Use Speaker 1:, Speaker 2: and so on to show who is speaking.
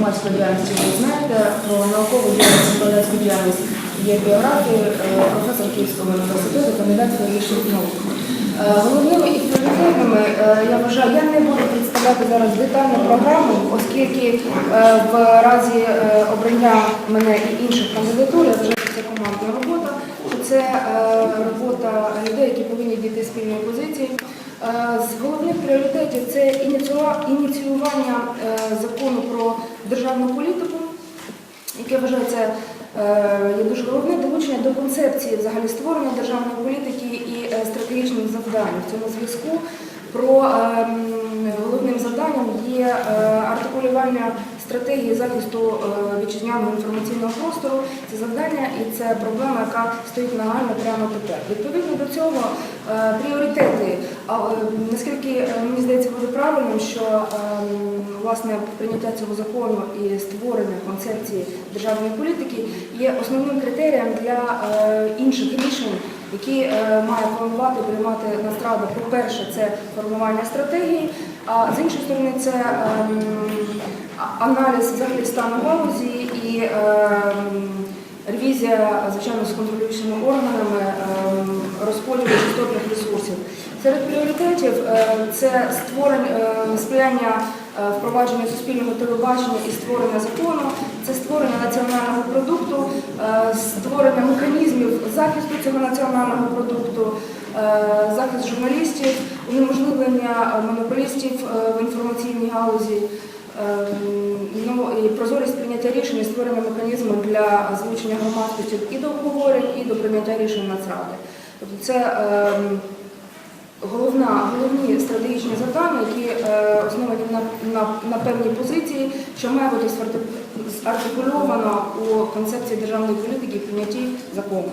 Speaker 1: громадської діяльності ви знаєте, про наукову діяльність громадську діяльність є біографії е, професор Київського університету, кандидат історичних наук. Е, Головними і пріоритетними е, я вважаю, я не буду представляти зараз детальну програму, оскільки в разі обрання мене і інших кандидатур, я вважаю, що це командна робота, що це робота людей, які повинні дійти спільної позиції. З головних пріоритетів це ініціюва- ініціювання е, закону про державну політику, яке вважається е, є дуже головне долучення до концепції взагалі створення державної політики і е, стратегічних завдань. В цьому зв'язку про е, головним завданням є е, стратегії захисту е, вітчизняного інформаційного простору. Це завдання і це проблема, яка стоїть нагально прямо тепер. Відповідно до цього е, пріоритети, е, наскільки мені здається буде правильним, що е, власне прийняття цього закону і створення концепції державної політики є основним критерієм для інших рішень, які е, має планувати приймати Нацрада. По-перше, це формування стратегії, а з іншої сторони, це ем, аналіз взагалі стану галузі і ем, ревізія, звичайно, з контролюючими органами ем, розподілу частотних ресурсів. Серед пріоритетів це створення сприяння е, впровадженню суспільного телебачення і створення закону, це створення національного продукту, е, створення механізмів захисту цього національного продукту, е, захист журналістів, унеможливлення е, монополістів е, в інформаційній галузі. Ем, Ну і прозорість прийняття рішень створення механізму для озвучення громадськості і до обговорень, і до прийняття рішень Нацради. Тобто це ем, головна, головні стратегічні завдання, які е, основані на, на, на певній позиції, що має бути зартикульовано у концепції державної політики і прийнятті закону.